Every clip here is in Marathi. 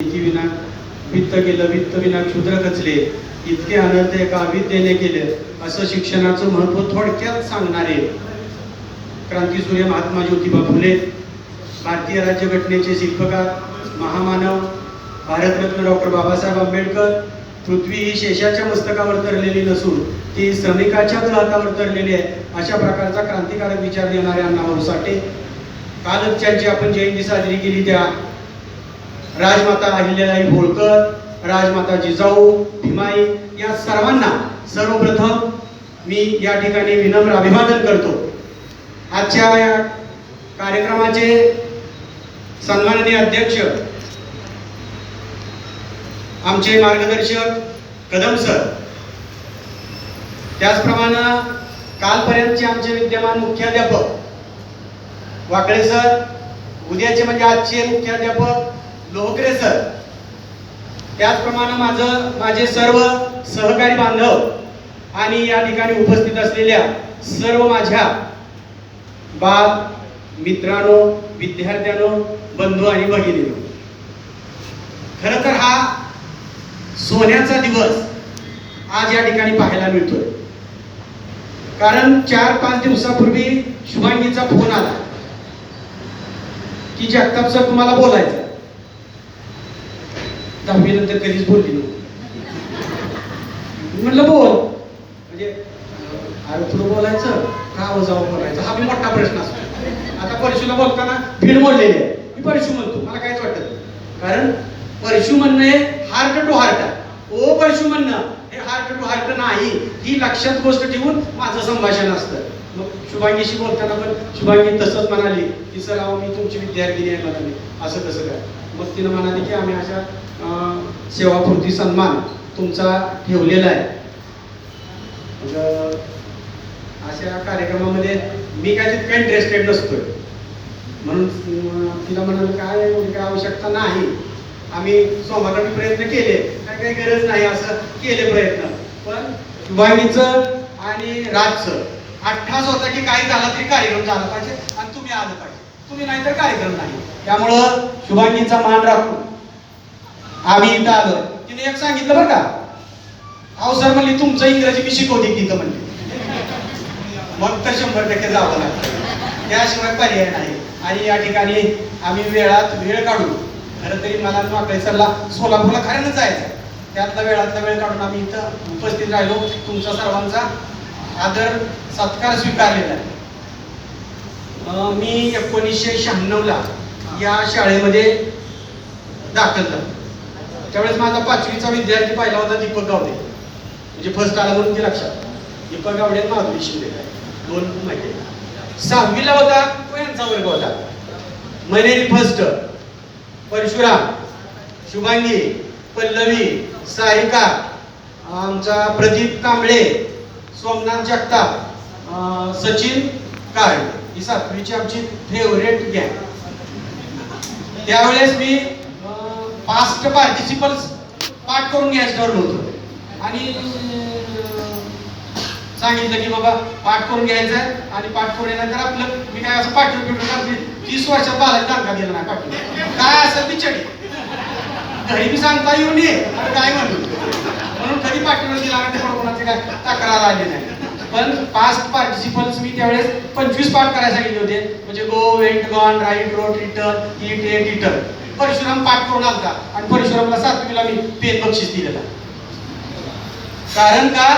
विना वित्त केलं वित्त विना क्षुद्र कचले इतके अनर्थ एका अविद्येने केले असं शिक्षणाचं महत्त्व थोडक्यात सांगणारे क्रांतीसूर्य महात्मा ज्योतिबा फुले भारतीय राज्यघटनेचे शिल्पकार महामानव भारतरत्न डॉक्टर बाबासाहेब आंबेडकर पृथ्वी ही शेषाच्या मस्तकावर तरलेली नसून ती श्रमिकाच्या हातावर तरलेली आहे अशा प्रकारचा क्रांतिकारक विचार देणारे अण्णाभाऊ साठे कालच त्यांची आपण जयंती साजरी केली त्या राजमाता अहिल्याबाई होळकर राजमाता जिजाऊ भीमाई या सर्वांना सर्वप्रथम मी या ठिकाणी विनम्र अभिवादन करतो. आजच्या या कार्यक्रमाचे सन्माननीय अध्यक्ष आमचे मार्गदर्शक कदम सर. त्याचप्रमाणे कालपर्यंतचे आमचे विद्यमान मुख्याध्यापक वाकळे सर उद्याचे म्हणजे आजचे मुख्याध्यापक लोहकरे सर. त्याचप्रमाणे माझं माझे सर्व सहकारी बांधव आणि या ठिकाणी उपस्थित असलेल्या सर्व माझ्या बाप मित्रांनो विद्यार्थ्यांनो बंधू आणि भगिनीनो. खर तर हा सोन्याचा दिवस आज या ठिकाणी पाहायला मिळतोय. कारण चार पाच दिवसापूर्वी शुभांगीचा फोन आला. की जगताप सर तुम्हाला बोलायचं दहावी नंतर कधीच बोलली नव्हती. म्हटलं म्हणलं बोल. म्हणजे अरे तुला बोलायचं? का हो जाऊ बोलायचं? हा बी मोठा प्रश्न असतो. आता परशुला बोलताना भीड मोडलेली आहे. मी परशु म्हणतो. मला काहीच वाटत नाही. कारण परशु म्हणणं हे हार्ट टू हार्ट ओ परशु म्हणणं हे हार्ट टू हार्ट नाही. ही लक्षात गोष्ट ठेवून माझं संभाषण असतं. मग शुभांगीशी बोलताना पण शुभांगी तसंच म्हणाली की सर अहो मी तुमची विद्यार्थिनी आहे म्हणाली असं कसं काय? मग तिनं म्हणाली की आम्ही अशा सेवापूर्ती सन्मान तुमचा ठेवलेला आहे. अशा कार्यक्रमामध्ये मी काय तितका इंटरेस्टेड नसतोय. म्हणून तिला म्हणाल काय काय आवश्यकता नाही. आम्ही सोमवारी प्रयत्न केले. काय काही गरज नाही असं केले प्रयत्न. पण शुभांगीचं आणि राजचं अठ्ठास होता की काही झाला तरी कार्यक्रम झाला पाहिजे आणि तुम्ही आलं पाहिजे. तुम्ही नाही तर कार्यक्रम नाही. त्यामुळं शुभांगीचा मान राखून आम्ही इथं आलो. तिने एक सांगितलं बरं का? अहो सर म्हणली तुमचं इंग्रजी मी शिकवते तिथं म्हणली. मग तर शंभर टक्के जावं लागतं. त्याशिवाय पर्याय नाही. आणि या ठिकाणी आम्ही वेळात वेळ काढू खरं तरी मला वाकडे सरला सोलापूरला खऱ्यानं जायचं त्यातला वेळातला वेळ काढून आम्ही इथं उपस्थित राहिलो. तुमचा सर्वांचा आदर सत्कार स्वीकारलेला आहे. मी एकोणीसशे शहाण्णवला या शाळेमध्ये दाखल झालो. त्यावेळेस माझा पाचवीचा विद्यार्थी पाहिला होता दीपक गावडे. म्हणजे फर्स्ट आला म्हणून ते लक्षात. दीपक गावडे माधुरी शिंदे काय? दोन माहिती आहे. सहावीला होता तो यांचा वर्ग होता. मनेरी फर्स्ट परशुराम शुभांगी पल्लवी सारिका आमचा प्रदीप कांबळे सोमनाथ जगताप सचिन काळे ही सातवीची आमची फेवरेट गँग त्यावेळेस मी पास्ट पार्टिसिपल्स पाठ करून घ्यायचं ठरलो होतो. आणि सांगितलं की बाबा पाठ करून घ्यायचं आहे आणि पाठ करून येणार आपलं मी काय असं पाठवून पिठून तीस वर्षात बाला तारखा दिला नाही पाठवून. काय असं बिचडी घरी मी सांगता येऊ नये काय म्हणू? म्हणून कधी पाठवून दिला नाही कोणाची काय तक्रार आली नाही. पण पास्ट पार्टिसिपल्स मी त्यावेळेस पंचवीस पाठ करायला सांगितले होते. म्हणजे go went gone write wrote written eat ate written Parshuram पाठ करून आलता. आणि परशुरामला सातवीला मी पेन बक्षीस दिलेला. कारण का?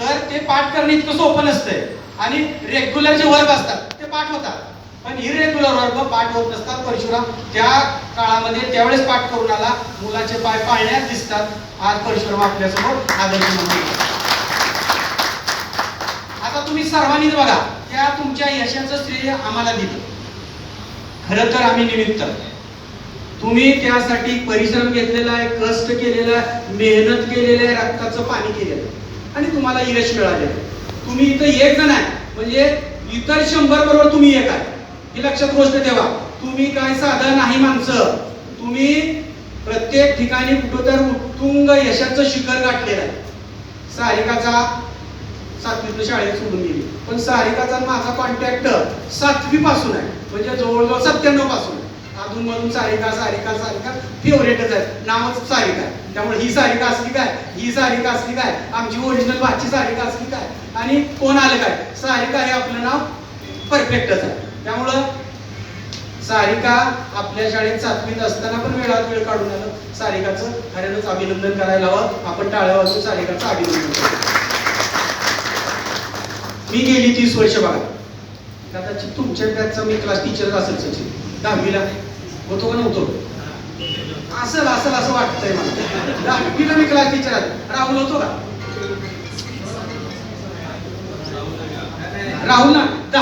तर ते पाठ करणे इतकं सोपं नसतंय. आणि रेग्युलर जे वर्ग असतात ते पाठ होतात. पण इरेग्युलर वर्ग पाठ होत नसतात. परशुराम त्या काळामध्ये त्यावेळेस पाठ करून आला. मुलाचे पाय पाळण्यात दिसतात. आज परशुराम आपल्यासमोर आदर्श म्हणून आता तुम्ही सर्वांनीच बघा त्या तुमच्या यशाचं श्रेय आम्हाला दिलं. खरं तर आम्ही निमित्त. तुम्ही त्यासाठी परिश्रम घेतलेला आहे कष्ट केलेला आहे मेहनत केलेली आहे रक्ताचं पाणी केलेलं आहे. आणि तुम्हाला यश मिळालेलं तुम्ही इथं एक जण आहे म्हणजे इतर शंभर बरोबर तुम्ही एक आहे. ही लक्षात गोष्ट ठेवा. तुम्ही काय साधं नाही माणसं. तुम्ही प्रत्येक ठिकाणी कुठं तर उत्तुंग यशाचं शिखर गाठलेलं आहे. सारिकाचा सातवीतलं शाळेत सोडून गेली. पण सारिकाचा माझा कॉन्टॅक्ट सातवी पासून आहे. म्हणजे जवळजवळ सत्त्याण्णवपासून आहे. अधूनमधून सारिका सारिका सारिका फेवरेटच आहे. नावच सारिका. आहे त्यामुळे ही सारिका असली काय? ही सारिका असली काय? आमची ओरिजिनल भाची सारिका असली काय? आणि कोण आलं काय? सारिका हे आपलं नाव परफेक्टच आहे. त्यामुळं सारिका आपल्या शाळेत सातवीत असताना पण वेळात वेळ काढून आलं. सारिकाचं खऱ्यानंच अभिनंदन करायला हवं. आपण टाळ्या वाजून सारिकाचं अभिनंदन मी गेली तीस वर्ष बघा. कदाचित तुमच्या बॅचचा मी क्लास टीचर असेल सचिन. दहावीला. होतो का नव्हतो? असेल असेल असं वाटतंय मला. दहावीला मी क्लास टीचर राहुल होतो का? राहुल ना?